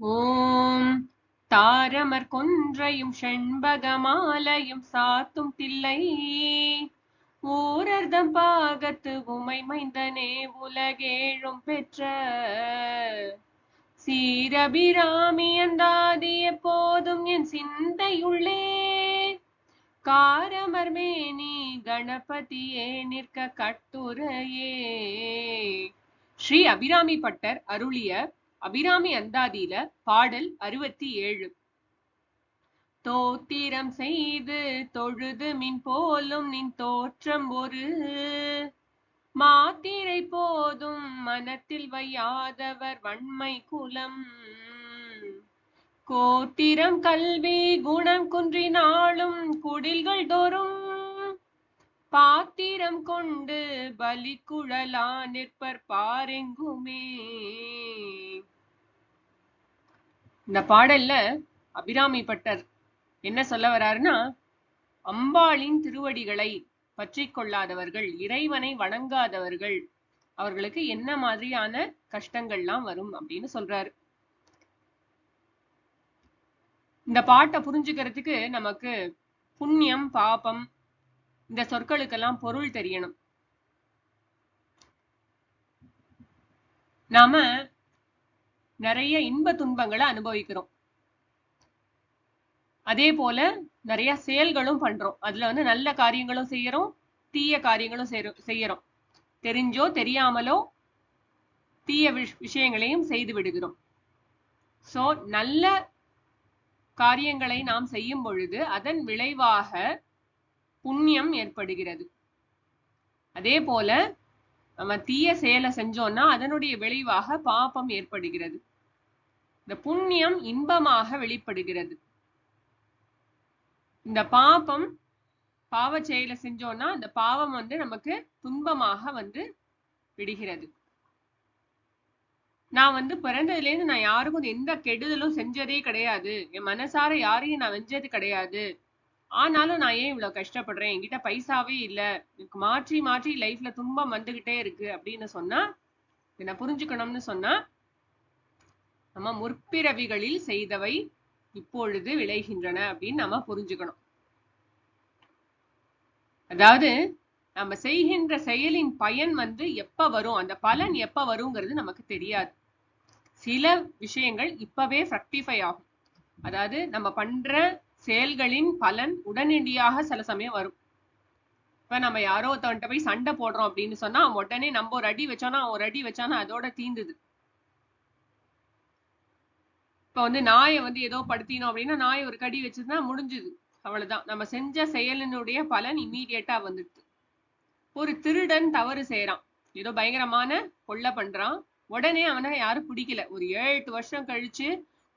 ஓம் தாரமர் கொன்றையும் செண்பகமாலையும் சாத்தும் தில்லை. ஓரர்தம் பாகத்து உமை மைந்தனே உலகேழும் பெற்ற. சீரபிராமி அந்தாதி எப்போதும் என் சிந்தையுள்ளே. காரமர் மேனி கணபதியே நிற்க கட்டுரையே. ஸ்ரீ அபிராமி பட்டர் அருளிய அபிராமி அந்தாதியில பாடல் அறுபத்தி ஏழு. தோத்திரம் செய்து தொழுது மின் போலும் நின் தோற்றம் ஒரு. மாத்திரை போதும் மனத்தில் வையாதவர் வன்மை குலம். கோத்திரம் கல்வி குணம் குன்றினாலும் குடில்கள் தோறும். பாத்திரம் கொண்டு பலி குழலா நிற்பர் பாரெங்குமே. இந்த பாடல்ல அபிராமி பட்டர் என்ன சொல்ல வர்றாருன்னா அம்பாளின் திருவடிகளை பற்றி கொள்ளாதவர்கள் இறைவனை வணங்காதவர்கள் அவர்களுக்கு என்ன மாதிரியான கஷ்டங்கள்லாம் வரும் அப்படின்னு சொல்றாரு. இந்த பாட்டை புரிஞ்சுக்கிறதுக்கு நமக்கு புண்ணியம் பாபம் இந்த சொற்களுக்கெல்லாம் பொருள் தெரியணும். நாம நிறைய இன்ப துன்பங்களை அனுபவிக்கிறோம். அதே போல நிறைய செயல்களும் பண்றோம். அதுல வந்து நல்ல காரியங்களும் செய்யறோம் தீய காரியங்களும் செய்யறோம். தெரிஞ்சோ தெரியாமலோ தீய விஷயங்களையும் செய்து விடுகிறோம். சோ நல்ல காரியங்களை நாம் செய்யும் பொழுது அதன் விளைவாக புண்ணியம் ஏற்படுகிறது. அதே போல நம்ம தீய செயலை செஞ்சோம்னா அதனுடைய விளைவாக பாபம் ஏற்படுகிறது. இந்த புண்ணியம் இன்பமாக வெளிப்படுகிறது. இந்த பாபம் பாவ செயல செஞ்சோம்னா அந்த பாவம் வந்து நமக்கு துன்பமாக வந்து விடுகிறது. நான் வந்து பிறந்ததுல இருந்து நான் யாருக்கும் எந்த கெடுதலும் செஞ்சதே கிடையாது. என் மனசார யாரையும் நான் வெஞ்சது கிடையாது. ஆனாலும் நான் ஏன் இவ்வளவு கஷ்டப்படுறேன்? என்கிட்ட பைசாவே இல்ல. எனக்கு மாற்றி மாற்றி லைஃப்ல துன்பம் வந்துகிட்டே இருக்கு அப்படின்னு சொன்னா என்ன புரிஞ்சுக்கணும்னு சொன்னா நம்ம முற்பிறவிகளில் செய்தவை இப்பொழுது விளைகின்றன அப்படின்னு நம்ம புரிஞ்சுக்கணும். அதாவது நம்ம செய்கின்ற செயலின் பயன் வந்து எப்ப வரும்? அந்த பலன் எப்ப வருங்கிறது நமக்கு தெரியாது. சில விஷயங்கள் இப்பவே ஃப்ரக்டிஃபை ஆகும். அதாவது நம்ம பண்ற செயல்களின் பலன் உடனடியாக சில சமயம் வரும். இப்ப நம்ம யாரோ ஒருத்தவன்ட்ட போய் சண்டை போடுறோம் அப்படின்னு சொன்னா உடனே நம்ம ஒரு அடி வச்சோன்னா ஒரு அடி வச்சானா அதோட தீந்துது. இப்போ வந்து நாயை வந்து ஏதோ படுத்தினோம் அப்படின்னா நாய் ஒரு கடி வச்சிருந்தா முடிஞ்சுது. அவ்வளவுதான். நம்ம செஞ்ச செயலினுடைய பலன் இம்மீடியட்டா வந்துடுது. ஒரு திருடன் தவறு செய்யறான் ஏதோ பயங்கரமான கொள்ள பண்றான். உடனே அவனை யாரும் பிடிக்கல. ஒரு ஏழு எட்டு வருஷம் கழிச்சு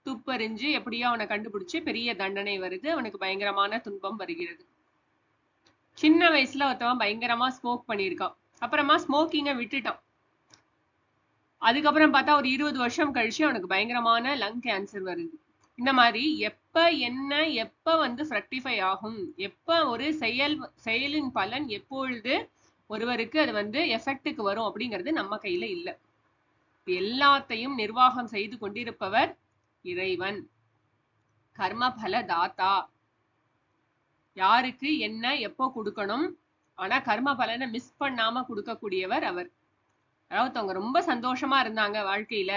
துப்பறிஞ்சு எப்படியோ அவனை கண்டுபிடிச்சு பெரிய தண்டனை வருது. அவனுக்கு பயங்கரமான துன்பம் வருகிறது. சின்ன வயசுல ஒருத்தவன் பயங்கரமா ஸ்மோக் பண்ணியிருக்கான். அப்புறமா ஸ்மோக்கிங்கை விட்டுட்டான். அதுக்கப்புறம் பார்த்தா ஒரு இருபது வருஷம் கழிச்சு அவனுக்கு பயங்கரமான லங் கேன்சர் வருது. இந்த மாதிரி எப்ப என்ன எப்ப வந்து ஃப்ரக்டிஃபை ஆகும் எப்ப ஒரு செயல் செயலின் பலன் எப்பொழுது ஒருவருக்கு அது வந்து எஃபெக்டுக்கு வரும் அப்படிங்கிறது நம்ம கையில இல்லை. எல்லாத்தையும் நிர்வாகம் செய்து கொண்டிருப்பவர் இறைவன். கர்மபல தாத்தா. யாருக்கு என்ன எப்போ கொடுக்கணும் ஆனா கர்ம பலனை மிஸ் பண்ணாம கொடுக்கக்கூடியவர் அவர். அதாவது அவங்க ரொம்ப சந்தோஷமா இருந்தாங்க வாழ்க்கையில.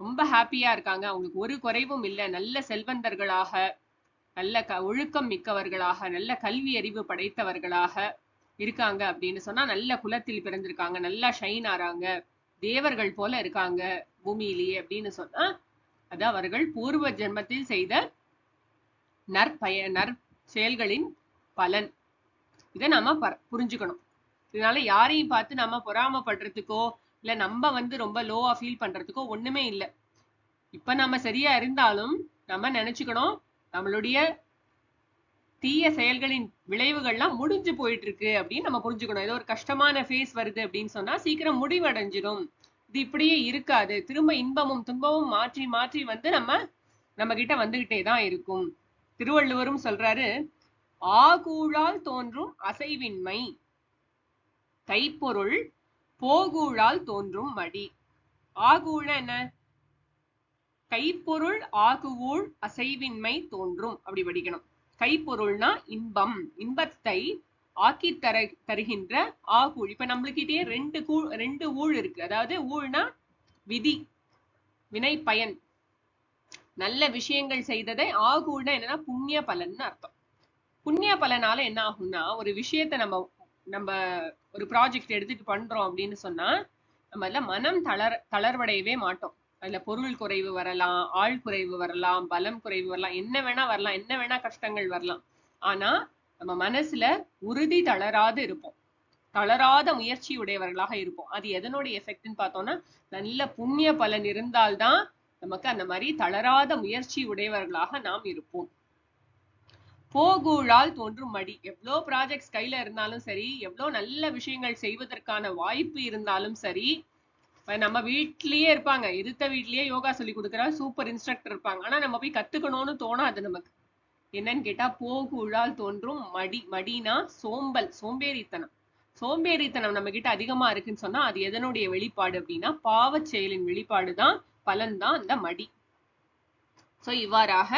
ரொம்ப ஹாப்பியா இருக்காங்க. அவங்களுக்கு ஒரு குறைவும் இல்லை. நல்ல செல்வந்தர்களாக நல்ல க ஒழுக்கம் மிக்கவர்களாக நல்ல கல்வி அறிவு படைத்தவர்களாக இருக்காங்க அப்படின்னு சொன்னா நல்ல குலத்தில் பிறந்திருக்காங்க. நல்லா ஷைன் ஆறாங்க. தேவர்கள் போல இருக்காங்க பூமியிலேயே அப்படின்னு சொன்னா அது அவர்கள் பூர்வ ஜென்மத்தில் செய்த நற்பய நற் செயல்களின் பலன். இதை நாம புரிஞ்சுக்கணும். இதனால யாரையும் பார்த்து நம்ம பொறாமப்படுறதுக்கோ இல்ல நம்ம வந்து ரொம்ப லோவா ஃபீல் பண்றதுக்கோ ஒண்ணுமே இல்லை. இப்ப நம்ம சரியா இருந்தாலும் நம்ம நினைச்சுக்கணும் நம்மளுடைய தீய செயல்களின் விளைவுகள்லாம் முடிஞ்சு போயிட்டு இருக்கு அப்படின்னு நம்ம புரிஞ்சுக்கணும். ஏதோ ஒரு கஷ்டமான ஃபேஸ் வருது அப்படின்னு சொன்னா சீக்கிரம் முடிவடைஞ்சிடும் இது இப்படியே இருக்காது. திரும்ப இன்பமும் துன்பமும் மாற்றி மாற்றி வந்து நம்ம நம்ம கிட்ட வந்துகிட்டே தான் இருக்கும். திருவள்ளுவரும் சொல்றாரு ஆகூழால் தோன்றும் அசைவின்மை. கைப்பொருள் போகூழால் தோன்றும் மடி ஆகூழ என்ன? கைப்பொருள் ஆகுவோள் அசைவின்மை தோன்றும். அப்படி படிக்கணும். கைப்பொருள்னா இன்பம். இன்பத்தை ஆக்கி தர தருகின்ற ஆகூழ். இப்ப நம்மளுக்கிட்டே ரெண்டு கூழ் ரெண்டு ஊழ் இருக்கு. அதாவது ஊழ்னா விதி வினை பயன் நல்ல விஷயங்கள் செய்ததை ஆகூழ்னா என்னன்னா புண்ணிய பலன்னு அர்த்தம். புண்ணிய பலனால என்ன ஆகும்னா ஒரு விஷயத்த நம்ம நம்ம ஒரு ப்ராஜெக்ட் எடுத்துட்டு பண்றோம் அப்படின்னு சொன்னா நம்ம எல்லாம் மனம் தளர் தளர்வடையவே மாட்டோம். அதுல பொருள் குறைவு வரலாம் ஆள் குறைவு வரலாம் பலம் குறைவு வரலாம் என்ன வேணா வரலாம் என்ன வேணா கஷ்டங்கள் வரலாம். ஆனா நம்ம மனசுல உறுதி தளராது இருப்போம். தளராத முயற்சி உடையவர்களாக இருப்போம். அது எதனுடைய எஃபெக்ட்னு பார்த்தோம்னா நல்ல புண்ணிய பலன் இருந்தால்தான் நமக்கு அந்த மாதிரி தளராத முயற்சி உடையவர்களாக நாம் இருப்போம். போகூழால் தோன்றும் மடி எவ்வளோ ப்ராஜெக்ட்ஸ் கையில் இருந்தாலும் சரி எவ்வளோ நல்ல விஷயங்கள் செய்வதற்கான வாய்ப்பு இருந்தாலும் சரி இப்போ நம்ம வீட்லயே இருப்பாங்க. எதிர்த்த வீட்லயே யோகா சொல்லி கொடுக்குற சூப்பர் இன்ஸ்ட்ரக்டர் இருப்பாங்க. ஆனா நம்ம போய் கத்துக்கணும்னு தோணாது நமக்கு. என்னன்னு கேட்டா போகுழால் தோன்றும் மடி. மடினா சோம்பல் சோம்பேறித்தனம். சோம்பேறித்தனம் நம்ம கிட்ட அதிகமா இருக்குன்னு சொன்னா அது எதனுடைய வெளிப்பாடு அப்படின்னா பாவச் செயலின் வெளிப்பாடு தான் பலன் தான் அந்த மடி. ஸோ இவ்வாறாக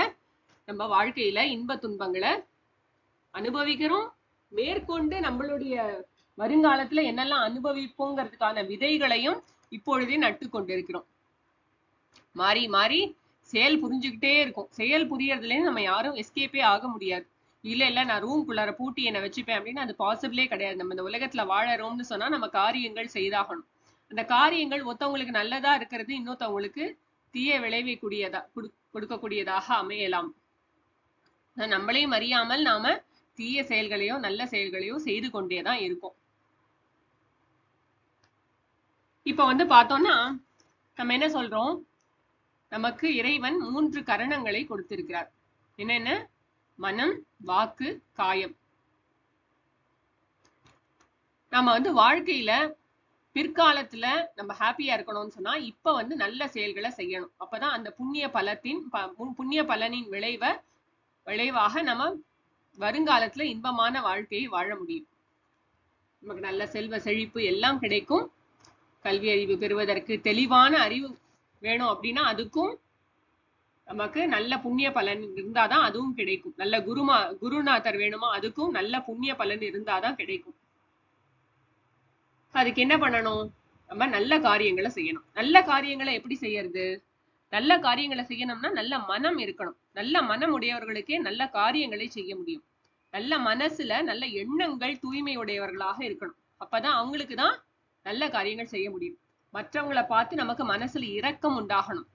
நம்ம வாழ்க்கையில இன்ப துன்பங்களை அனுபவிக்கிறோம். மேற்கொண்டு நம்மளுடைய வருங்காலத்துல என்னெல்லாம் அனுபவிப்போங்கிறதுக்கான விதைகளையும் இப்பொழுதே நட்டு கொண்டிருக்கிறோம். மாறி மாறி செயல் புரிஞ்சுக்கிட்டே இருக்கும். செயல் புரியறதுல நம்ம யாரும் எஸ்கேப்பே ஆக முடியாது. இல்ல இல்ல நான் ரூம் குள்ளார பூட்டி என்ன வச்சுப்பேன் அப்படின்னு அது பாசிபிளே கிடையாது. நம்ம இந்த உலகத்துல வாழறோம்னு சொன்னா நம்ம காரியங்கள் செய்தாகணும். அந்த காரியங்கள் ஒருத்தவங்களுக்கு நல்லதா இருக்கிறது இன்னொருத்தவங்களுக்கு தீய விளைவிக்கூடியதா கொடுக்கக்கூடியதாக அமையலாம். நம்மளையும் அறியாமல் நாம தீய செயல்களையோ நல்ல செயல்களையோ செய்து கொண்டேதான் இருக்கும். இப்ப வந்து பார்த்தோம்னா நம்ம என்ன சொல்றோம்? நமக்கு இறைவன் மூன்று கரணங்களை கொடுத்திருக்கிறார். என்னென்ன? மனம் வாக்கு காயம். நம்ம வந்து வாழ்க்கையில பிற்காலத்துல நம்ம ஹாப்பியா இருக்கணும்னு சொன்னா இப்ப வந்து நல்ல செயல்களை செய்யணும். அப்பதான் அந்த புண்ணிய பலத்தின் புண்ணிய பலனின் விளைவை விளைவாக நம்ம வருங்காலத்துல இன்பமான வாழ்க்கையை வாழ முடியும். நமக்கு நல்ல செல்வ செழிப்பு எல்லாம் கிடைக்கும். கல்வி அறிவு பெறுவதற்கு தெளிவான அறிவு வேணும் அப்படின்னா அதுக்கும் நமக்கு நல்ல புண்ணிய பலன் இருந்தாதான் அதுவும் கிடைக்கும். நல்ல குருமா குருநாதர் வேணுமா அதுக்கும் நல்ல புண்ணிய பலன் இருந்தாதான் கிடைக்கும். அதுக்கு என்ன பண்ணணும்? நம்ம நல்ல காரியங்களை செய்யணும். நல்ல காரியங்களை எப்படி செய்யறது? நல்ல காரியங்களை செய்யணும்னா நல்ல மனம் இருக்கணும். நல்ல மனம் உடையவர்களுக்கே நல்ல காரியங்களை செய்ய முடியும். நல்ல மனசுல நல்ல எண்ணங்கள் தூய்மை உடையவர்களாக இருக்கணும். அப்பதான் அவங்களுக்கு தான் நல்ல காரியங்கள் செய்ய முடியும். மற்றவங்களை பார்த்து நமக்கு மனசுல இரக்கம் உண்டாகணும்.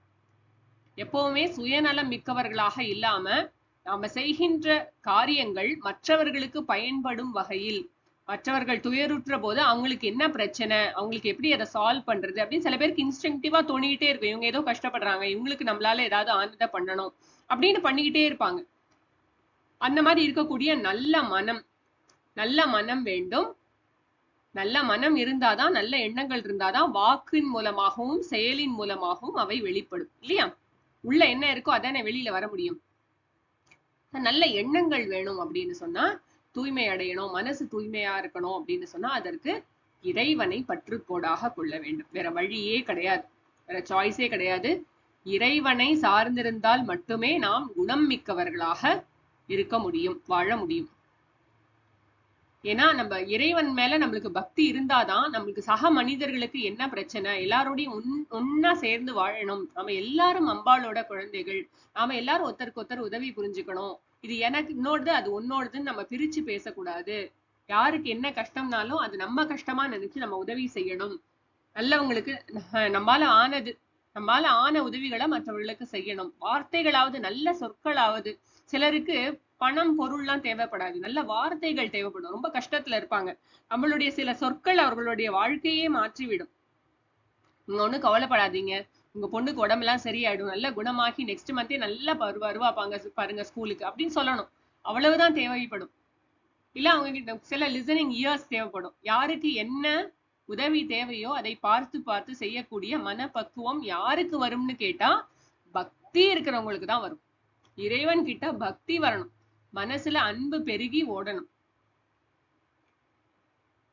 எப்பவுமே சுயநலம் மிக்கவர்களாக இல்லாம நாம செய்கின்ற காரியங்கள் மற்றவர்களுக்கு பயன்படும் வகையில் மற்றவர்கள் துயருற்ற போது அவங்களுக்கு என்ன பிரச்சனை? அவங்களுக்கு எப்படி அதை சால்வ் பண்றது? அப்படின்னு சில பேருக்கு இன்ஸ்டிங்டிவா தோணிக்கிட்டே இருக்கும். இவங்க ஏதோ கஷ்டப்படுறாங்க. இவங்களுக்கு நம்மளால ஏதாவது ஆனந்த பண்ணணும் அப்படின்னு பண்ணிக்கிட்டே இருப்பாங்க. அந்த மாதிரி இருக்கக்கூடிய நல்ல மனம் நல்ல மனம் வேண்டும். நல்ல மனம் இருந்தாதான் நல்ல எண்ணங்கள் இருந்தாதான் வாக்கின் மூலமாகவும் செயலின் மூலமாகவும் அவை வெளிப்படும். இல்லையா? உள்ள என்ன இருக்கோ அதானே வெளியில வர முடியும். நல்ல எண்ணங்கள் வேணும் அப்படின்னு சொன்னா தூய்மை அடையணும் மனசு தூய்மையா இருக்கணும் அப்படின்னு சொன்னா அதற்கு இறைவனை பற்றுக்கோடாக கொள்ள வேண்டும். வேற வழியே கிடையாது. வேற சாய்ஸே கிடையாது. இறைவனை சார்ந்திருந்தால் மட்டுமே நாம் குணம் மிக்கவர்களாக இருக்க முடியும் வாழ முடியும். ஏன்னா நம்ம இறைவன் மேல நம்மளுக்கு பக்தி இருந்தாதான் நம்மளுக்கு சக மனிதர்களுக்கு என்ன பிரச்சனை? எல்லாரோடையும் ஒன் ஒன்னா சேர்ந்து வாழணும். நாம எல்லாரும் அம்பாளோட குழந்தைகள் நாம எல்லாரும் ஒருத்தருக்கு ஒருத்தர் உதவி புரிஞ்சுக்கணும். இது எனக்கு இன்னொருது அது உன்னோடதுன்னு நம்ம பிரிச்சு பேசக்கூடாது. யாருக்கு என்ன கஷ்டம்னாலும் அது நம்ம கஷ்டமா நினைச்சு நம்ம உதவி செய்யணும். நல்லவங்களுக்கு நம்மால ஆனது நம்மால ஆன உதவிகளை மற்றவர்களுக்கு செய்யணும். வார்த்தைகளாவது நல்ல சொற்களாவது. சிலருக்கு பணம் பொருள்லாம் தேவைப்படாது. நல்ல வார்த்தைகள் தேவைப்படும். ரொம்ப கஷ்டத்துல இருப்பாங்க. நம்மளுடைய சில சொற்கள் அவர்களுடைய வாழ்க்கையே மாற்றிவிடும். நீங்க ஒண்ணும் கவலைப்படாதீங்க. உங்க பொண்ணுக்கு உடம்பெல்லாம் சரியாயிடும் நல்ல குணமாகி நெக்ஸ்ட் மந்தே நல்லா பரு வருவா பாங்க பாருங்க ஸ்கூலுக்கு அப்படின்னு சொல்லணும். அவ்வளவுதான் தேவைப்படும். இல்ல அவங்க கிட்ட சில லிசனிங் இயர்ஸ் தேவைப்படும். யாருக்கு என்ன உதவி தேவையோ அதை பார்த்து பார்த்து செய்யக்கூடிய மனப்பக்குவம் யாருக்கு வரும்னு கேட்டா பக்தி இருக்கிறவங்களுக்கு தான் வரும். இறைவன் கிட்ட பக்தி வரணும். மனசுல அன்பு பெருகி ஓடணும்.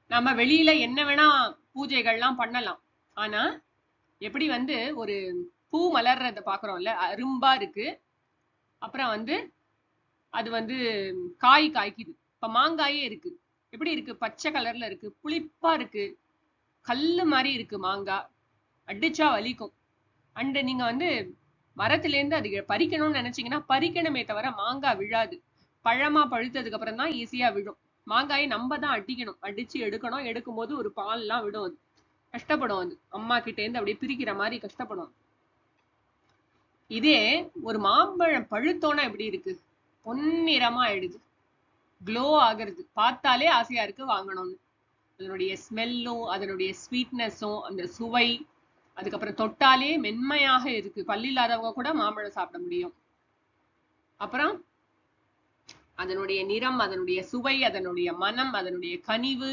நம்ம வெளியில என்ன வேணா பூஜைகள்லாம் பண்ணலாம். ஆனா எப்படி வந்து ஒரு பூ மலர்றத பாக்குறோம்ல அரும்பா இருக்கு. அப்புறம் வந்து அது வந்து காய் காய்க்குது. இப்ப மாங்காயே இருக்கு. எப்படி இருக்கு? பச்சை கலர்ல இருக்கு. புளிப்பா இருக்கு. கல்லு மாதிரி இருக்கு மாங்காய் அடிச்சா வலிக்கும். அண்ட் நீங்க வந்து மரத்துல இருந்து அது பறிக்கணும்னு நினைச்சீங்கன்னா பறிக்கணுமே தவிர மாங்காய் விழாது. பழமா பழுத்ததுக்கு அப்புறம் தான் ஈஸியா விழும். மாங்காயை நம்ம தான் அடிக்கணும். அடிச்சு எடுக்கணும். எடுக்கும் போது ஒரு பால்லாம் விடும் அது. கஷ்டப்படும் அது. அம்மா கிட்ட இருந்து அப்படியே பிரிக்கிற மாதிரி கஷ்டப்படும். இதே ஒரு மாம்பழம் பழுத்தோன்னா எப்படி இருக்கு? பொன்னிறமா ஆயிடுது. க்ளோ ஆகுறது. பார்த்தாலே ஆசையா இருக்கு வாங்கணும்னு. அதனுடைய ஸ்மெல்லும் அதனுடைய ஸ்வீட்னஸும் அந்த சுவை அதுக்கப்புறம் தொட்டாலே மென்மையாக இருக்கு. பல்லு இல்லாதவங்க கூட மாம்பழம் சாப்பிட முடியும். அப்புறம் அதனுடைய நிறம் அதனுடைய சுவை அதனுடைய மனம் அதனுடைய கனிவு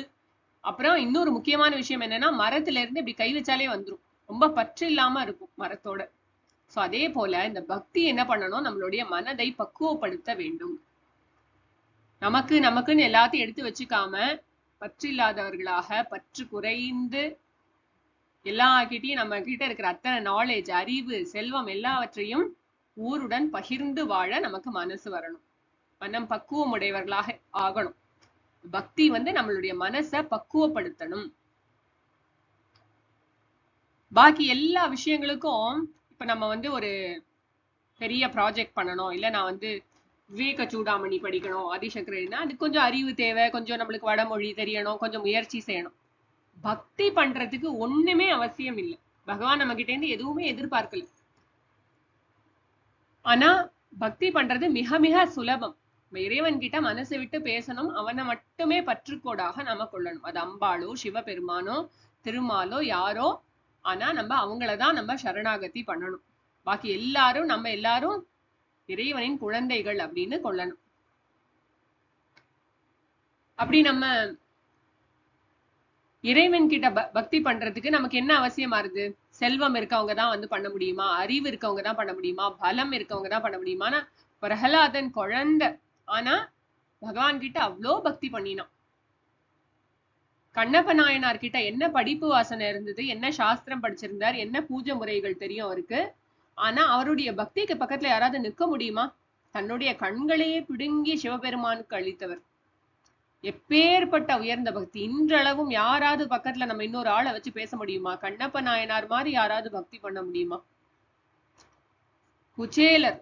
அப்புறம் இன்னொரு முக்கியமான விஷயம் என்னன்னா மரத்துல இருந்து இப்படி கை வச்சாலே வந்துரும். ரொம்ப பற்று இல்லாம இருக்கும் மரத்தோட. சோ அதே போல இந்த பக்தி என்ன பண்ணணும்? நம்மளுடைய மனதை பக்குவப்படுத்த வேண்டும். நமக்கு நமக்குன்னு எல்லாத்தையும் எடுத்து வச்சுக்காம பற்றில்லாதவர்களாக பற்று குறைந்து எல்லார்கிட்டயும் நம்ம கிட்ட இருக்கிற அத்தனை நாலேஜ் அறிவு செல்வம் எல்லாவற்றையும் ஊருடன் பகிர்ந்து வாழ நமக்கு மனசு வரணும். மனம் பக்குவம் உடையவர்களாக ஆகணும். பக்தி வந்து நம்மளுடைய மனசை பக்குவப்படுத்தணும். பாக்கி எல்லா விஷயங்களுக்கும் இப்ப நம்ம வந்து ஒரு பெரிய ப்ராஜெக்ட் பண்ணணும். இல்ல நான் வந்து விவேக சூடாமணி படிக்கணும் ஆதிசங்கரன்னா அது கொஞ்சம் அறிவு தேவை கொஞ்சம் நம்மளுக்கு வடமொழி தெரியணும் கொஞ்சம் முயற்சி செய்யணும். பக்தி பண்றதுக்கு ஒண்ணுமே அவசியம் இல்லை. பகவான் நம்ம கிட்ட இருந்து எதுவுமே எதிர்பார்க்கல. ஆனா பக்தி பண்றது மிக மிக சுலபம். நம்ம இறைவன் கிட்ட மனசை விட்டு பேசணும். அவனை மட்டுமே பற்றுக்கோடாக நாம கொள்ளணும். அது அம்பாளோ சிவபெருமானோ திருமாலோ யாரோ ஆனா நம்ம அவங்களதான் நம்ம சரணாகதி பண்ணணும். பாக்கி எல்லாரும் நம்ம எல்லாரும் இறைவனின் குழந்தைகள் அப்படின்னு கொள்ளணும். அப்படி நம்ம இறைவன் கிட்ட ப- பக்தி பண்றதுக்கு நமக்கு என்ன அவசியமா இருக்கு? செல்வம் இருக்கவங்க தான் வந்து பண்ண முடியுமா? அறிவு இருக்கவங்க தான் பண்ண முடியுமா? பலம் இருக்கவங்க தான் பண்ண முடியுமா? பிரகலாதன் குழந்தை ஆனா பகவான் கிட்ட அவ்வளோ பக்தி பண்ணினான். கண்ணப்ப நாயனார் கிட்ட என்ன படிப்பு வாசனை இருந்தது என்ன சாஸ்திரம் படிச்சிருந்தார் என்ன பூஜை முறைகள் தெரியும் அவருக்கு? ஆனா அவருடைய பக்திக்கு பக்கத்துல யாராவது நிற்க முடியுமா? தன்னுடைய கண்களையே பிடுங்கி சிவபெருமானுக்கு அளித்தவர். எப்பேற்பட்ட உயர்ந்த பக்தி. இன்றளவும் யாராவது பக்கத்துல நம்ம இன்னொரு ஆளை வச்சு பேச முடியுமா? கண்ணப்ப நாயனார் மாதிரி யாராவது பக்தி பண்ண முடியுமா? குச்சேலர்.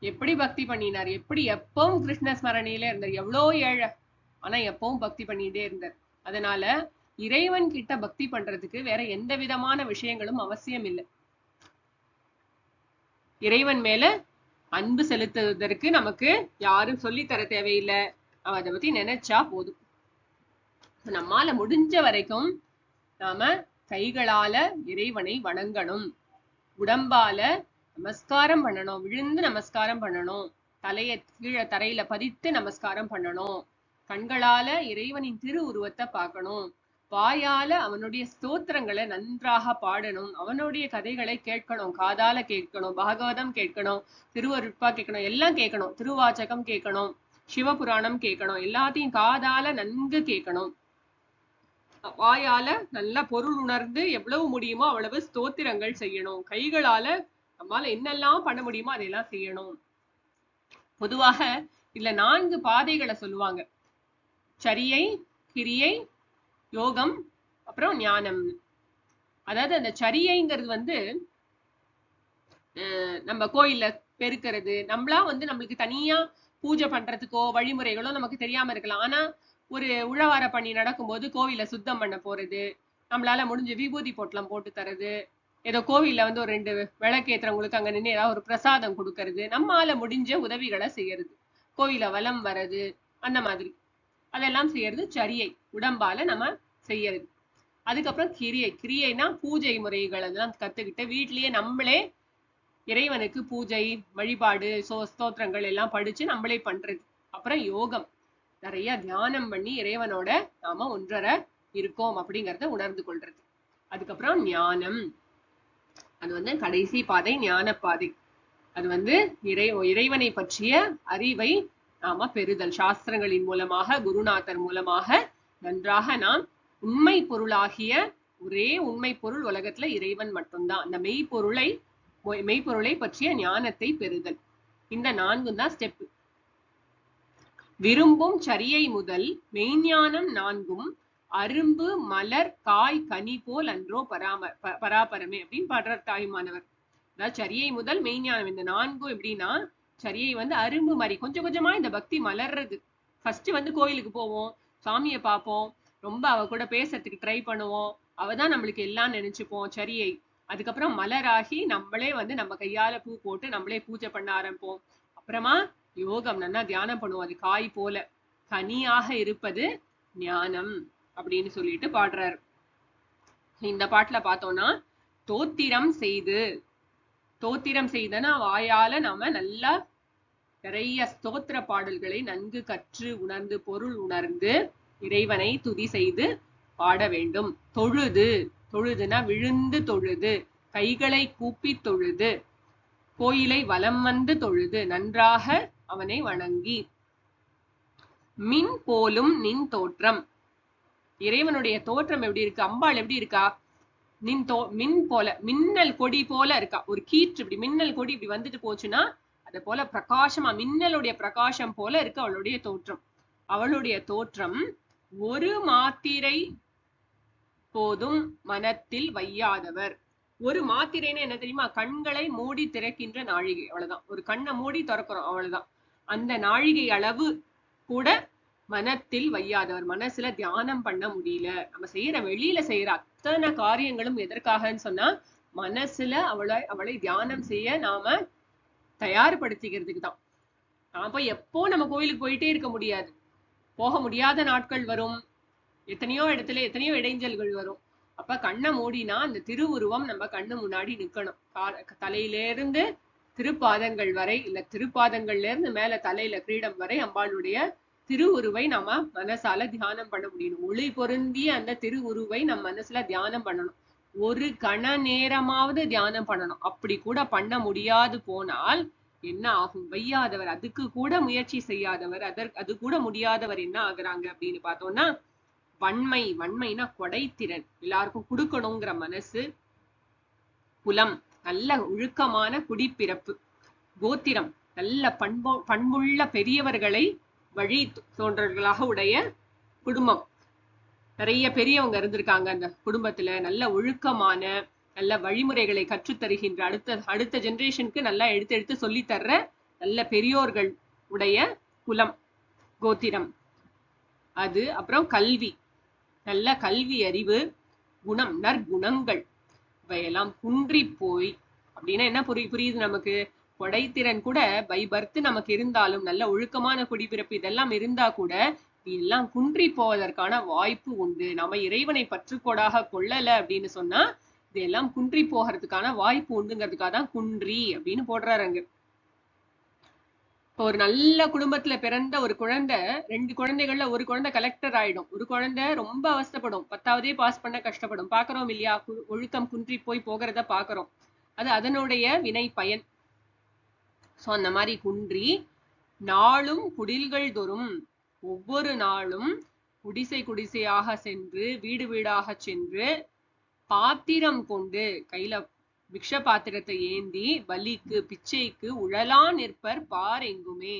எப்படி பக்தி பண்ணினார்? எப்படி எப்பவும் கிருஷ்ண ஸ்மரணியில இருந்தார்? எவ்வளோ ஏழை. ஆனா எப்பவும் பக்தி பண்ணிட்டே இருந்தார். அதனால இறைவன் கிட்ட பக்தி பண்றதுக்கு வேற எந்த விதமான விஷயங்களும் அவசியம் இல்லை. இறைவன் மேல அன்பு செலுத்துவதற்கு நமக்கு யாரும் சொல்லித் தர தேவையில்லை. அவ அதை பத்தி நினைச்சா போதும். நம்மால முடிஞ்ச வரைக்கும் நாம கைகளால இறைவனை வணங்கணும். உடம்பால நமஸ்காரம் பண்ணணும். விழுந்து நமஸ்காரம் பண்ணணும். தலைய கீழே தரையில பதித்து நமஸ்காரம் பண்ணணும். கண்களால இறைவனின் திரு உருவத்தை பார்க்கணும். வாயால அவனுடைய ஸ்தோத்திரங்களை நன்றாக பாடணும். அவனுடைய கதைகளை கேட்கணும். காதால கேட்கணும். பாகவதம் கேட்கணும். திருவருட்பா கேட்கணும். எல்லாம் கேட்கணும். திருவாச்சகம் கேட்கணும். சிவபுராணம் கேட்கணும். எல்லாத்தையும் காதால நன்கு கேட்கணும். வாயால நல்ல பொருள் உணர்ந்து எவ்வளவு முடியுமோ அவ்வளவு ஸ்தோத்திரங்கள் செய்யணும். கைகளால நம்மால என்னெல்லாம் பண்ண முடியுமோ அதையெல்லாம் செய்யணும். பொதுவாக இதுல நான்கு பாதைகளை சொல்லுவாங்க. சரியை கிரியை யோகம் அப்புறம் ஞானம். அதாவது அந்த சரியை,ங்கிறது வந்து நம்ம கோயில்ல பெருக்கிறது. நம்மளா வந்து நம்மளுக்கு தனியா பூஜை பண்றதுக்கோ வழிமுறைகளோ நமக்கு தெரியாம இருக்கலாம். ஆனா ஒரு உழவார பணி நடக்கும்போது கோவில சுத்தம் பண்ண போறது. நம்மளால முடிஞ்ச விபூதி பொட்டலம் போட்டு தரது. ஏதோ கோவில்ல வந்து ஒரு ரெண்டு விளக்கேத்துறவங்களுக்கு அங்க நின்று ஏதாவது ஒரு பிரசாதம் கொடுக்கறது நம்மால முடிஞ்ச உதவிகளை செய்யறது. கோவில வலம் வர்றது அந்த மாதிரி. அதெல்லாம் செய்யறது சரியை உடம்பால நம்ம செய்யறது. அதுக்கப்புறம் கிரியை. கிரியைனா பூஜை முறைகள் அதெல்லாம் கத்துக்கிட்டு வீட்லயே நம்மளே இறைவனுக்கு பூஜை வழிபாடு சோ ஸ்தோத்திரங்கள் எல்லாம் படிச்சு நம்மளே பண்றது. அப்புறம் யோகம். நிறைய தியானம் பண்ணி இறைவனோட நாம ஒன்றரை இருக்கோம் அப்படிங்கறத உணர்ந்து கொள்றது. அதுக்கப்புறம் ஞானம். அது வந்து கடைசி பாதை ஞான பாதை அது வந்து இறை இறைவனை பற்றிய அறிவை நாம பெறுதல். சாஸ்திரங்களின் மூலமாக குருநாதர் மூலமாக நன்றாக நாம் உண்மை பொருளாகிய ஒரே உண்மை பொருள் உலகத்துல இறைவன் மட்டும்தான். அந்த மெய் பொருளை மெய்ப்பொருளை பற்றிய ஞானத்தை பெறுதல். இந்த நான்கு தான் ஸ்டெப் விரும்பும் சரியை முதல் மெய்ஞானம் நான்கும் அரும்பு மலர் காய் கனி போல் அன்றோ பராம பராபரமே அப்படின்னு பாடுறார் தாயுமானவர். அதாவது சரியை முதல் மெய்ஞானம் இந்த நான்கும் எப்படின்னா சரியை வந்து அரும்பு மாதிரி கொஞ்சம் கொஞ்சமா இந்த பக்தி மலர்றது. ஃபர்ஸ்ட் வந்து கோயிலுக்கு போவோம் சாமியை பார்ப்போம் ரொம்ப அவ கூட பேசுறதுக்கு ட்ரை பண்ணுவோம். அவ தான் நம்மளுக்கு எல்லாம் நினைச்சுப்போம் சரியை. அதுக்கப்புறம் மலராகி நம்மளே வந்து நம்ம கையால பூ போட்டு நம்மளே பூஜை பண்ண ஆரம்பிப்போம். அப்புறமா யோகம் நல்லா தியானம் பண்ணுவோம். அது காய் போல. கனியாக இருப்பது ஞானம். அப்படின்னு சொல்லிட்டு பாடுறாரு. இந்த பாட்டுல பார்த்தோம்னா தோத்திரம் செய்து தோத்திரம் செய்தனா வாயால நாம நல்லா நிறைய ஸ்தோத்திர பாடல்களை நன்கு கற்று உணர்ந்து பொருள் உணர்ந்து இறைவனை துதி செய்து பாட வேண்டும். தொழுது தொழுதுனா விழுந்து தொழுது கைகளை கூப்பி தொழுது கோயிலை வலம் வந்து தொழுது நன்றாக அவனை வணங்கி. மின் போலும் நின் தோற்றம். இறைவனுடைய தோற்றம் எப்படி இருக்கு? அம்பாள் எப்படி இருக்கா? நின் தோ மின் போல மின்னல் கொடி போல இருக்கா? ஒரு கீற்று இப்படி மின்னல் கொடி இப்படி வந்துட்டு போச்சுன்னா அது போல பிரகாசமா மின்னலுடைய பிரகாசம் போல இருக்கு அவளுடைய தோற்றம். அவளுடைய தோற்றம் ஒரு மாத்திரை போதும் மனத்தில் வையாதவர். ஒரு மாத்திரைன்னு என்ன தெரியுமா? கண்களை மூடி திறக்கின்ற நாழிகை. அவ்வளவுதான். ஒரு கண்ணை மூடி திறக்கிறோம். அவ்வளவுதான். அந்த நாழிகை அளவு கூட மனத்தில் வையாதவர் மனசுல தியானம் பண்ண முடியல. நம்ம செய்யற வெளியில செய்யற அத்தனை காரியங்களும் எதற்காகன்னு சொன்னா மனசுல அவளை அவளை தியானம் செய்ய நாம தயார்படுத்திக்கிறதுக்கு தான். நாம போய் எப்போ நம்ம கோயிலுக்கு போயிட்டே இருக்க முடியாது. போக முடியாத நாட்கள் வரும். எத்தனையோ இடத்துல எத்தனையோ இடைஞ்சல்கள் வரும். அப்ப கண்ணை மூடினா அந்த திருவுருவம் நம்ம கண்ணு முன்னாடி நிக்கணும். தலையிலேருந்து தலையில இருந்து திருப்பாதங்கள் வரை இல்ல திருப்பாதங்கள்ல இருந்து மேல தலையில கிரீடம் வரை அம்பாளுடைய திருவுருவை நம்ம மனசால தியானம் பண்ண முடியும் ஒளி பொருந்திய அந்த திருவுருவை நம்ம மனசுல தியானம் பண்ணணும். ஒரு கண நேரமாவது தியானம் பண்ணணும். அப்படி கூட பண்ண முடியாது போனால் என்ன ஆகும்? வையாதவர். அதுக்கு கூட முயற்சி செய்யாதவர். அதற்கு அது கூட முடியாதவர் என்ன ஆகுறாங்க அப்படின்னு பார்த்தோம்னா வன்மை. வன்மைனா கொடைத்திறன். எல்லாருக்கும் கொடுக்கணுங்கிற மனசு குலம் நல்ல ஒழுக்கமான குடிப்பிறப்பு. கோத்திரம். நல்ல பண்பு பண்புள்ள பெரியவர்களை வழி தோன்றர்களாக உடைய குடும்பம். நிறைய பெரியவங்க இருந்திருக்காங்க அந்த குடும்பத்துல. நல்ல ஒழுக்கமான நல்ல வழிமுறைகளை கற்றுத் தருகின்ற அடுத்த அடுத்த ஜெனரேஷனுக்கு நல்லா எடுத்து எடுத்து சொல்லி தர்ற நல்ல பெரியோர்கள் உடைய குலம் கோத்திரம். அது அப்புறம் கல்வி. நல்ல கல்வி அறிவு குணம் நற்குணங்கள். இவையெல்லாம் குன்றி போய் அப்படின்னா என்ன புரி புரியுது நமக்கு? கொடைத்திறன் கூட பை பர்த் நமக்கு இருந்தாலும் நல்ல ஒழுக்கமான குடிபிறப்பு இதெல்லாம் இருந்தா கூட எல்லாம் குன்றி போவதற்கான வாய்ப்பு உண்டு. நம்ம இறைவனை பற்றுக்கோடாக கொள்ளல அப்படின்னு சொன்னா இதெல்லாம் குன்றி போகிறதுக்கான வாய்ப்பு உண்டுங்கிறதுக்காக தான் குன்றி அப்படின்னு போடுறாரு அங்க. இப்போ ஒரு நல்ல குடும்பத்துல பிறந்த ஒரு குழந்தை ரெண்டு குழந்தைகள்ல ஒரு குழந்தை கலெக்டர் ஆயிடும். ஒரு குழந்தை ரொம்ப அவஸ்தப்படும். பத்தாவதே பாஸ் பண்ண கஷ்டப்படும். பாக்குறோம் இல்லையா? ஒழுக்கம் குன்றி போய் போகிறத பாக்குறோம். அது அதனுடைய வினை பயன் ஸோ அந்த மாதிரி குன்றி நாளும் குடில்கள் தோறும் ஒவ்வொரு நாளும் குடிசை குடிசையாக சென்று வீடு வீடாக சென்று பாத்திரம் கொண்டு கையில பிக்ஷ பாத்திரத்தை ஏந்தி பலிக்கு பிச்சைக்கு உழலா நிற்பர் பார் எங்குமே.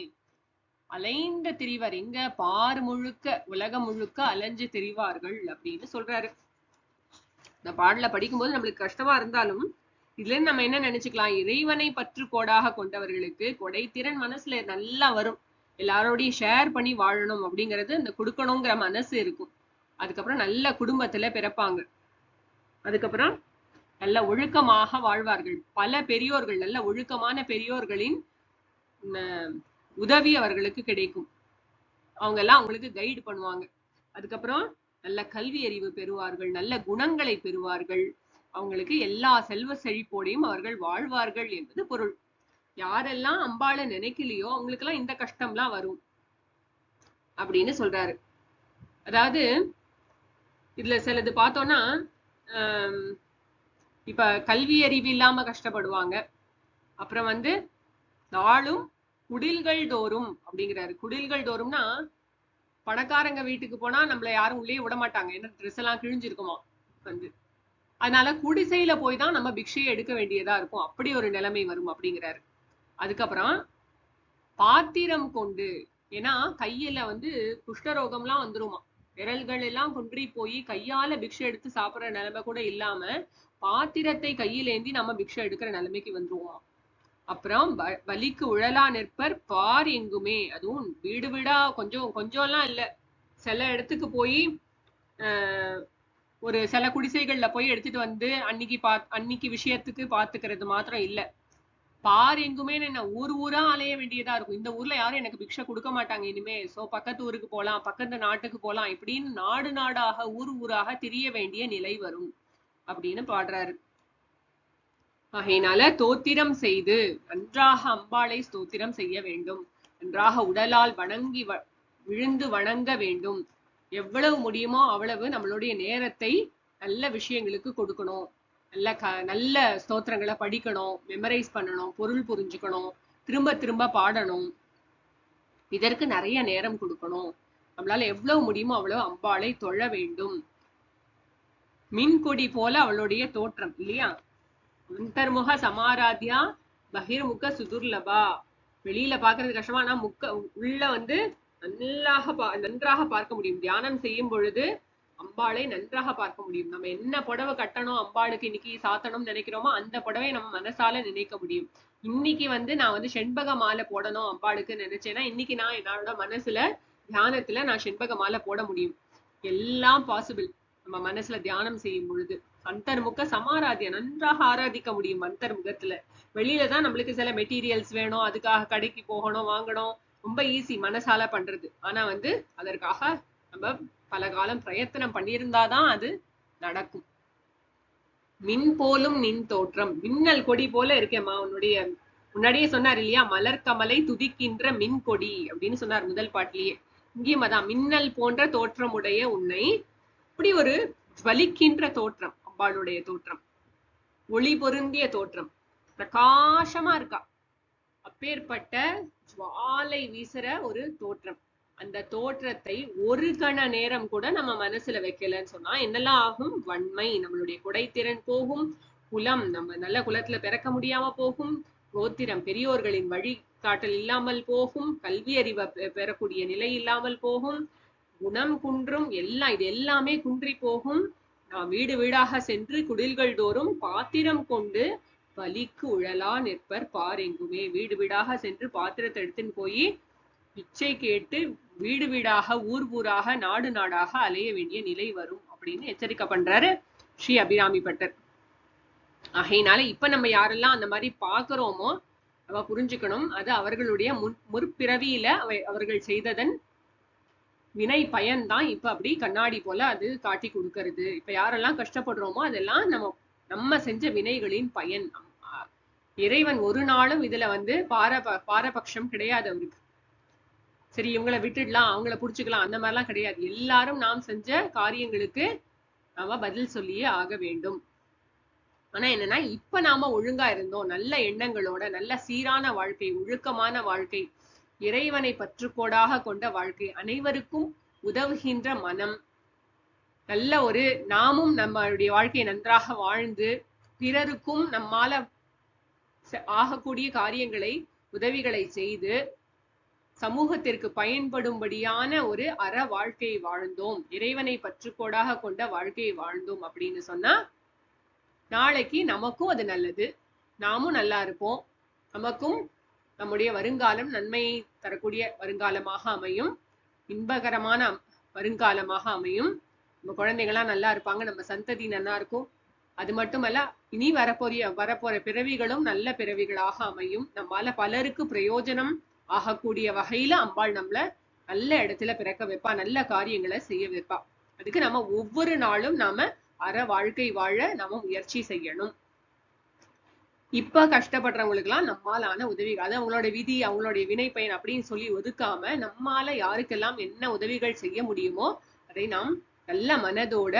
அலைந்த திரிவர் எங்க? பார் முழுக்க உலகம் முழுக்க அலைஞ்சு திரிவார்கள் அப்படின்னு சொல்றாரு. இந்த பாடல படிக்கும்போது நம்மளுக்கு கஷ்டமா இருந்தாலும் இதுல நம்ம என்ன நினைச்சுக்கலாம்? இறைவனை பற்று கோடாக கொண்டவர்களுக்கு கொடைத்திறன் மனசுல நல்லா வரும். எல்லாரோடையும் ஷேர் பண்ணி வாழணும் அப்படிங்கிறது இந்த கொடுக்கணுங்கிற மனசு இருக்கும். அதுக்கப்புறம் நல்ல குடும்பத்துல பிறப்பாங்க. அதுக்கப்புறம் நல்ல ஒழுக்கமாக வாழ்வார்கள். பல பெரியோர்கள் நல்ல ஒழுக்கமான பெரியோர்களின் உம், உதவி அவர்களுக்கு கிடைக்கும். அவங்க எல்லாம் அவங்களுக்கு கைடு பண்ணுவாங்க. அதுக்கப்புறம் நல்ல கல்வி அறிவு பெறுவார்கள் நல்ல குணங்களை பெறுவார்கள். அவங்களுக்கு எல்லா செல்வ செழிப்போடையும் அவர்கள் வாழ்வார்கள் என்பது பொருள். யாரெல்லாம் அம்பாளை நினைக்கலையோ அவங்களுக்கெல்லாம் இந்த கஷ்டம்லாம் வரும் அப்படின்னு சொல்றாரு. அதாவது இதுல சிலது பார்த்தோம்னா இப்ப கல்வி அறிவு இல்லாம கஷ்டப்படுவாங்க. அப்புறம் வந்து நாளும் குடில்கள் தோறும் அப்படிங்கிறாரு. குடில்கள் தோறும்னா பணக்காரங்க வீட்டுக்கு போனா நம்மள யாரும் உள்ளே விட மாட்டாங்க ஏன்னா ட்ரெஸ் எல்லாம் கிழிஞ்சிருக்குமா வந்து. அதனால குடிசையில போய் தான் நம்ம பிக்ஷையை எடுக்க வேண்டியதா இருக்கும். அப்படி ஒரு நிலைமை வரும் அப்படிங்கிறாரு. அதுக்கப்புறம் பாத்திரம் கொண்டு ஏன்னா கையில வந்து குஷ்டரோகம்லாம் வந்துருமா விரல்கள் எல்லாம் குன்றி போய் கையால பிக்ஷை எடுத்து சாப்பிடுற நிலைமை கூட இல்லாம பாத்திரத்தை கையிலேந்தி நம்ம பிக்ஷை எடுக்கிற நிலைமைக்கு வந்துருவோம் அப்புறம் வ- வலிக்கு உழலா நிற்பர் பார் எங்குமே. அதுவும் வீடு வீடா கொஞ்சம் கொஞ்சம்லாம் இல்ல. சில இடத்துக்கு போய் ஆஹ் ஒரு சில குடிசைகள்ல போய் எடுத்துட்டு வந்து அன்னைக்கு பா அன்னைக்கு விஷயத்துக்கு பாத்துக்கிறது மாத்திரம் இல்ல. பார் எங்குமே என்ன ஊர் ஊரா அலைய வேண்டியதா இருக்கும். இந்த ஊர்ல யாரும் எனக்கு பிக்ஷை கொடுக்க மாட்டாங்க இனிமே. சோ பக்கத்து ஊருக்கு போலாம் பக்கத்து நாட்டுக்கு போலாம் இப்படின்னு நாடு நாடாக ஊர் ஊராக திரிய வேண்டிய நிலை வரும் அப்படின்னு பாடுறாரு. ஆகையினால தோத்திரம் செய்து நன்றாக அம்பாளை ஸ்தோத்திரம் செய்ய வேண்டும். நன்றாக உடலால் வணங்கி வ- விழுந்து வணங்க வேண்டும். எவ்வளவு முடியுமோ அவ்வளவு நம்மளுடைய நேரத்தை நல்ல விஷயங்களுக்கு கொடுக்கணும். நல்ல க நல்ல ஸ்தோத்திரங்களை படிக்கணும் மெமரைஸ் பண்ணணும் பொருள் புரிஞ்சுக்கணும் திரும்ப திரும்ப பாடணும். இதற்கு நிறைய நேரம் கொடுக்கணும். நம்மளால எவ்வளவு முடியுமோ அவ்வளவு அம்பாளை தொழ வேண்டும். மின்கொடி போல அவளுடைய தோற்றம் இல்லையா? அந்தர்முக சமாராத்தியா பகிர்முக சுதுர்லபா. வெளியில பாக்குறது கஷ்டமா ஆனா முக்க உள்ள வந்து நல்லாக பா நன்றாக பார்க்க முடியும். தியானம் செய்யும் பொழுது அம்பாளை நன்றாக பார்க்க முடியும். நம்ம என்ன புடவை கட்டணும் அம்பாளுக்கு இன்னைக்கு சாத்தணும்னு நினைக்கிறோமோ அந்த புடவை நம்ம மனசால நினைக்க முடியும். இன்னைக்கு வந்து நான் வந்து செண்பக மாலை போடணும் அம்பாளுக்கு நினைச்சேன்னா இன்னைக்கு நான் என்னோட மனசுல தியானத்துல நான் செண்பக மாலை போட முடியும். எல்லாம் பாசிபிள் நம்ம மனசுல தியானம் செய்யும் பொழுது. அந்தர்முக சமாராத்தியம் நன்றாக ஆராதிக்க முடியும் அந்தர்முகத்துல. வெளியில தான் நம்மளுக்கு சில மெட்டீரியல்ஸ் வேணும் அதுக்காக கடைக்கு போகணும் வாங்கணும். ரொம்ப ஈஸி மனசால பண்றது. ஆனா வந்து அதற்காக நம்ம பல காலம் பிரயத்தனம் பண்ணியிருந்தாதான் அது நடக்கும். மின் போலும் நின் தோற்றம். மின்னல் கொடி போல இருக்கேம்மா உன்னுடைய முன்னாடியே சொன்னார் இல்லையா மலர் கமலை துதிக்கின்ற மின் கொடி அப்படின்னு சொன்னார் முதல் பாட்டிலேயே. இங்கேயும் அதான் மின்னல் போன்ற தோற்றம் உடைய உன்னை இப்படி ஒரு ஜுவலிக்கின்ற தோற்றம் அம்பாளுடைய தோற்றம். ஒளி பொருந்திய தோற்றம். பிரகாசமா இருக்கா. அப்பேற்பட்ட ஜுவாலை வீசுற ஒரு தோற்றம். அந்த தோற்றத்தை ஒரு கண நேரம் கூட நம்ம மனசுல வைக்கலன்னு சொன்னா என்னெல்லாம் ஆகும்? வன்மை நம்மளுடைய குடைத்திறன் போகும் குலம் நம்ம நல்ல குலத்துல பிறக்க முடியாம போகும் கோத்திரம் பெரியோர்களின் வழிகாட்டல் இல்லாமல் போகும் கல்வி அறிவை பெறக்கூடிய நிலை இல்லாமல் போகும் குணம் குன்றும் எல்லாம் இது எல்லாமே குன்றி போகும். நாம் வீடு வீடாக சென்று குடில்கள் தோறும் பாத்திரம் கொண்டு வலிக்கு உழலா நிற்பர் பார் எங்குமே வீடு வீடாக சென்று பாத்திரத்தை எடுத்துன்னு போய் பிச்சை கேட்டு வீடு வீடாக ஊர் ஊராக நாடு நாடாக அலைய வேண்டிய நிலை வரும் அப்படின்னு எச்சரிக்கை பண்றாரு ஸ்ரீ அபிராமி பட்டர். ஆகையினால இப்ப நம்ம யாரெல்லாம் அந்த மாதிரி பாக்குறோமோ அவ புரிஞ்சுக்கணும் அது அவர்களுடைய முன் முற்பிறவியில அவர்கள் செய்ததன் வினை பயன்தான் இப்ப அப்படி கண்ணாடி போல அது காட்டி கொடுக்கறது. இப்ப யாரெல்லாம் கஷ்டப்படுறோமோ அதெல்லாம் நம்ம நம்ம செஞ்ச வினைகளின் பயன். இறைவன் ஒரு நாளும் இதுல வந்து பார பாரபட்சம் கிடையாது அவருக்கு. சரி இவங்களை விட்டுடலாம் அவங்கள புடிச்சுக்கலாம் அந்த மாதிரிலாம் கிடையாது. எல்லாரும் நாம் செஞ்ச காரியங்களுக்கு நாம பதில் சொல்லியே ஆக வேண்டும். ஆனா என்னன்னா இப்ப நாம ஒழுங்கா இருந்தோம் நல்ல எண்ணங்களோட நல்ல சீரான வாழ்க்கை ஒழுக்கமான வாழ்க்கை இறைவனை பற்றுக்கோடாக கொண்ட வாழ்க்கை அனைவருக்கும் உதவுகின்ற மனம் நல்ல ஒரு நாமும் நம்மளுடைய வாழ்க்கையை நன்றாக வாழ்ந்து பிறருக்கும் நம்மால ஆகக்கூடிய காரியங்களை உதவிகளை செய்து சமூகத்திற்கு பயன்படும்படியான ஒரு அற வாழ்க்கையை வாழ்ந்தோம். இறைவனை பற்றுக்கோடாக கொண்ட வாழ்க்கையை வாழ்ந்தோம் அப்படின்னு சொன்னா நாளைக்கு நமக்கும் அது நல்லது. நாமும் நல்லா இருப்போம். நமக்கும் நம்முடைய வருங்காலம் நன்மையை தரக்கூடிய வருங்காலமாக அமையும். இன்பகரமான வருங்காலமாக அமையும். நம்ம குழந்தைங்களாம் நல்லா இருப்பாங்க. நம்ம சந்ததி நல்லா இருக்கும். அது மட்டுமல்ல இனி வரப்போறிய வரப்போற பிறவிகளும் நல்ல பிறவிகளாக அமையும். நம்மால பலருக்கு பிரயோஜனம் ஆகக்கூடிய வகையில அம்பாள் நம்மள நல்ல இடத்துல பிறக்க வைப்பா நல்ல காரியங்களை செய்ய வைப்பா. அதுக்கு நம்ம ஒவ்வொரு நாளும் நாம அற வாழ்க்கை வாழ நாம முயற்சி செய்யணும். இப்ப கஷ்டப்படுறவங்களுக்கு எல்லாம் நம்மாலான உதவிகள் அது அவங்களோட விதி அவங்களுடைய வினை பயன் அப்படின்னு சொல்லி ஒதுக்காம நம்மால யாருக்கெல்லாம் என்ன உதவிகள் செய்ய முடியுமோ அதை நாம் நல்ல மனதோட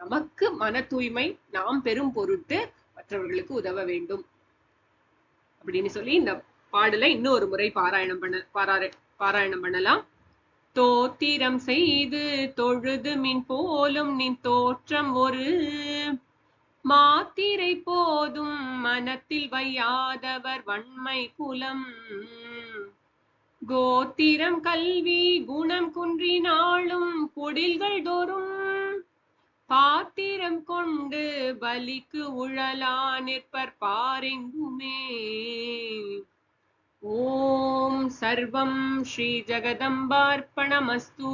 நமக்கு மன தூய்மை நாம் பெரும் பொருட்டு மற்றவர்களுக்கு உதவ வேண்டும். அப்படின்னு சொல்லி இந்த பாடலை இன்னும் ஒரு முறை பாராயணம் பண்ண பாராய பாராயணம் பண்ணலாம். தோத்திரம் செய்து தொழுது மின் போலும் நின் தோற்றம் ஒரு. மாத்திரை போதும் மனத்தில் வையாதவர் வன்மை குலம் கோத்திரம் கல்வி குணம் குன்றினாலும் பொடில்கள் தோறும். பாத்திரம் கொண்டு பலிக்கு உழலா நிற்பர் பாரெங்குமே. ஓம் சர்வம் ஸ்ரீ ஜெகதம்பார்ப்பணமஸ்தூ.